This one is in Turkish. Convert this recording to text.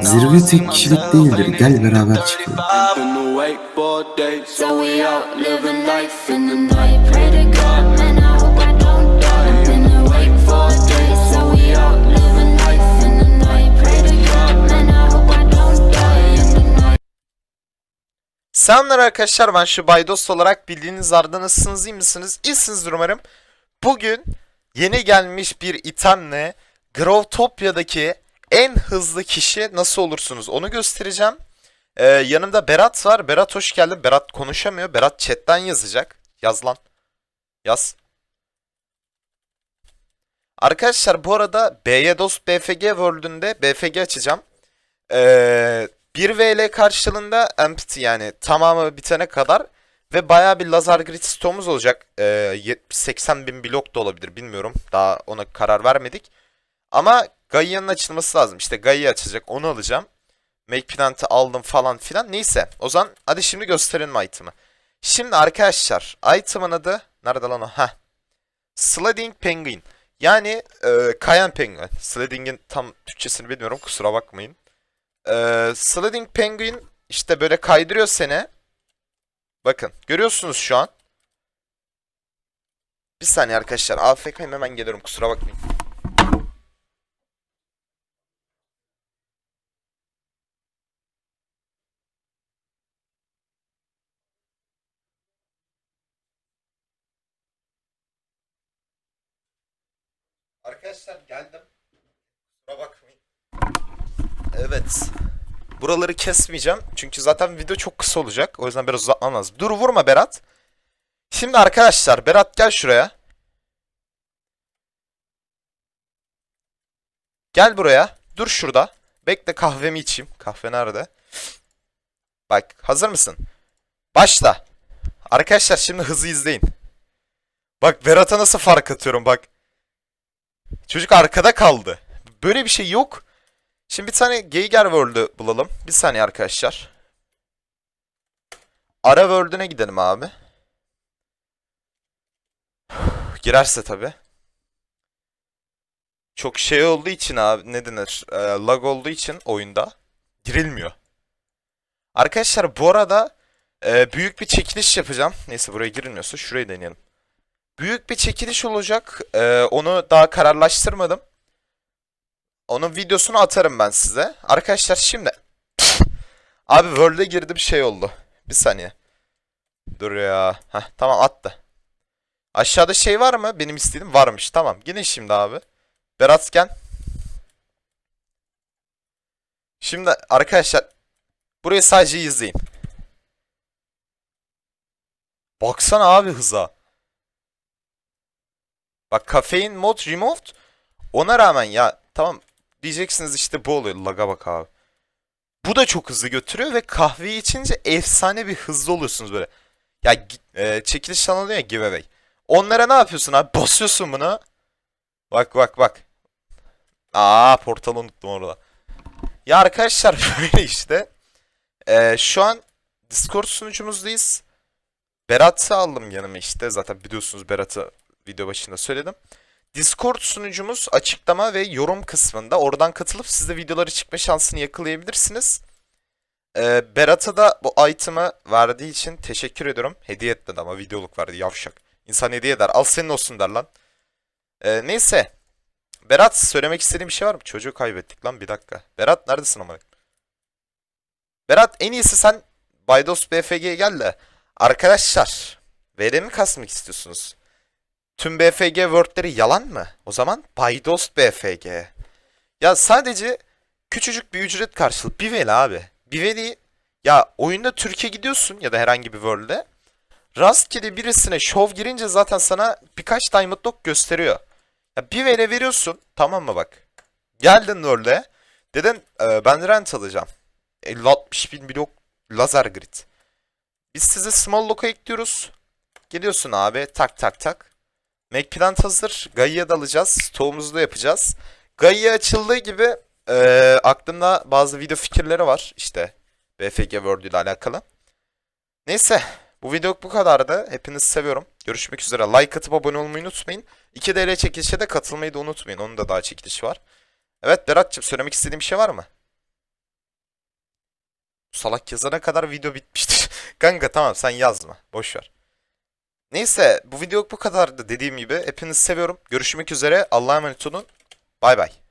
Zirve tek kişilik değildir. Gel beraber çıkalım. 35. Been awake for days. So we out living life in the night. Pray to God, man, I hope I don't die. I've been awake for days. So we out living life in the night. Pray to God, man, I hope I don't die in the night. Selamlar arkadaşlar ben şu Baydos olarak bildiğiniz arda nasılsınız iyi misiniz? İyisinizdir umarım. Bugün yeni gelmiş bir itemle Growtopia'daki en hızlı kişi nasıl olursunuz onu göstereceğim. Ee, yanımda Berat var. Berat hoş geldin. Berat konuşamıyor. Berat chatten yazacak. Yaz lan. Yaz. Arkadaşlar bu arada B'ye-DOS BFG World'ünde BFG açacağım. Ee, 1 VL karşılığında empty yani tamamı bitene kadar ve bayağı bir lazer grid stoğumuz olacak. Ee, 70-80 bin blok da olabilir bilmiyorum. Daha ona karar vermedik. Ama Gaia'nın açılması lazım. İşte Gaia açacak onu alacağım. Make Plant'ı aldım falan filan. Neyse o zaman hadi şimdi gösterelim item'ı. Şimdi arkadaşlar item'ın adı nerede lan o? Heh. Sliding Penguin. Yani e, kayan penguin. Sliding'in tam Türkçesini bilmiyorum kusura bakmayın. Ee, Sliding Penguin işte böyle kaydırıyor seni. Bakın görüyorsunuz şu an. Bir saniye arkadaşlar. AFK'yim hemen geliyorum kusura bakmayın. Arkadaşlar geldim. Kusura bakmayın. Evet. Buraları kesmeyeceğim. Çünkü zaten video çok kısa olacak. O yüzden biraz uzatmam lazım. Dur vurma Berat. Şimdi arkadaşlar Berat gel şuraya. Gel buraya. Dur şurada. Bekle kahvemi içeyim. Kahve nerede? Bak hazır mısın? Başla. Arkadaşlar şimdi hızı izleyin. Bak Berat'a nasıl fark atıyorum bak. Çocuk arkada kaldı. Böyle bir şey yok. Şimdi bir tane Geiger World'ü bulalım. Bir saniye arkadaşlar. Ara World'üne gidelim abi. Girerse tabi. Çok şey olduğu için abi ne denir? Ee, lag olduğu için oyunda girilmiyor. Arkadaşlar bu arada e, büyük bir çekiliş yapacağım. Neyse buraya girilmiyorsa şurayı deneyelim. Büyük bir çekiliş olacak. Ee, onu daha kararlaştırmadım. Onun videosunu atarım ben size. Arkadaşlar şimdi. Abi World'e girdim şey oldu. Bir saniye. Dur ya. Heh, tamam attı. Aşağıda şey var mı? Benim istediğim varmış. Tamam. Gidin şimdi abi. Berat gel. Şimdi arkadaşlar. Burayı sadece izleyin. Baksana abi hıza. Bak kafein mod removed. Ona rağmen ya tamam diyeceksiniz işte bu oluyor. Laga bak abi. Bu da çok hızlı götürüyor ve kahveyi içince efsane bir hızlı oluyorsunuz böyle. Ya e, çekiliş oluyor ya giveaway. Onlara ne yapıyorsun abi? Basıyorsun bunu. Bak bak bak. Aa portalı unuttum orada. Ya arkadaşlar böyle işte. E, şu an Discord sunucumuzdayız. Berat'ı aldım yanıma işte. Zaten biliyorsunuz Berat'ı video başında söyledim. Discord sunucumuz açıklama ve yorum kısmında. Oradan katılıp siz de videoları çıkma şansını yakalayabilirsiniz. Ee, Berat'a da bu item'ı verdiği için teşekkür ediyorum. Hediye etmedi ama videoluk verdi yavşak. İnsan hediye eder. Al senin olsun der lan. Ee, neyse. Berat söylemek istediğin bir şey var mı? Çocuğu kaybettik lan bir dakika. Berat neredesin ama? Berat en iyisi sen Baydos BFG'ye gel de. Arkadaşlar. VRM mi kasmak istiyorsunuz? Tüm BFG Word'leri yalan mı? O zaman Baydos BFG. Ya sadece küçücük bir ücret karşılığı. Bir veli abi. Bir veli ya oyunda Türkiye gidiyorsun ya da herhangi bir world'e. Rastgele birisine şov girince zaten sana birkaç diamond lock gösteriyor. Ya bir vele veriyorsun tamam mı bak. Geldin world'e. Dedin e, ben rent alacağım. 50-60 bin blok lazer grid. Biz size small lock'a ekliyoruz. Geliyorsun abi tak tak tak. Make plant hazır. Gaia'ya dalacağız. Stoğumuzu da yapacağız. Gaia açıldığı gibi e, aklımda bazı video fikirleri var. İşte BFG World ile alakalı. Neyse. Bu video bu kadardı. Hepinizi seviyorum. Görüşmek üzere. Like atıp abone olmayı unutmayın. 2 DL çekilişe de katılmayı da unutmayın. Onun da daha çekilişi var. Evet Berat'cığım söylemek istediğin bir şey var mı? Salak yazana kadar video bitmiştir. Kanka tamam sen yazma. Boş ver. Neyse bu video bu kadardı dediğim gibi. Hepinizi seviyorum. Görüşmek üzere. Allah'a emanet olun. Bay bay.